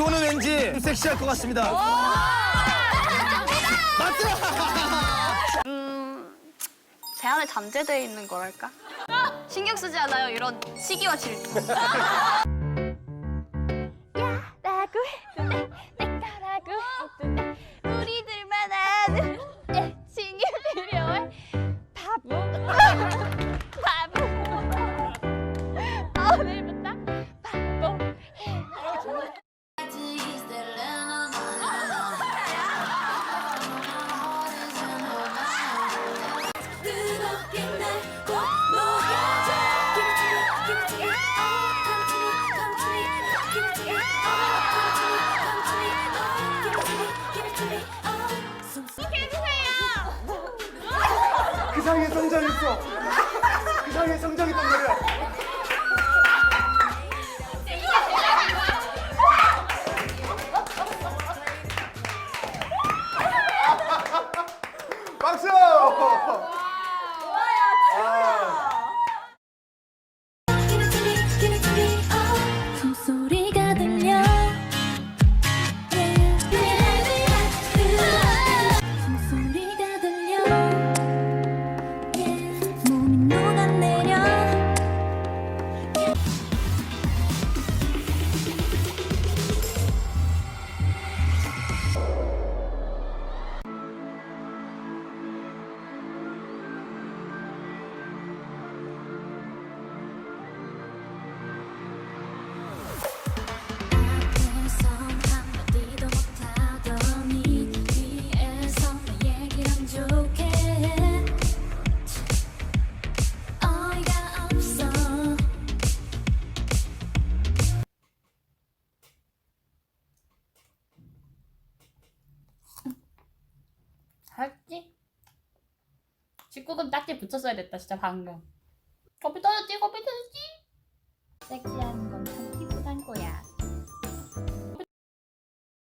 이거는 왠지 좀 섹시할 것 같습니다. 맞죠? 음, 제 안에 잠재되어 있는 거랄까? 신경 쓰지 않아요, 이런 시기와 질투. 그 사이에 성장했어. 그 사이에 성장했단 말이야. 19금 딱지 붙였어야 됐다 진짜 방금. 커피 터졌지 커피 터졌지. 섹시한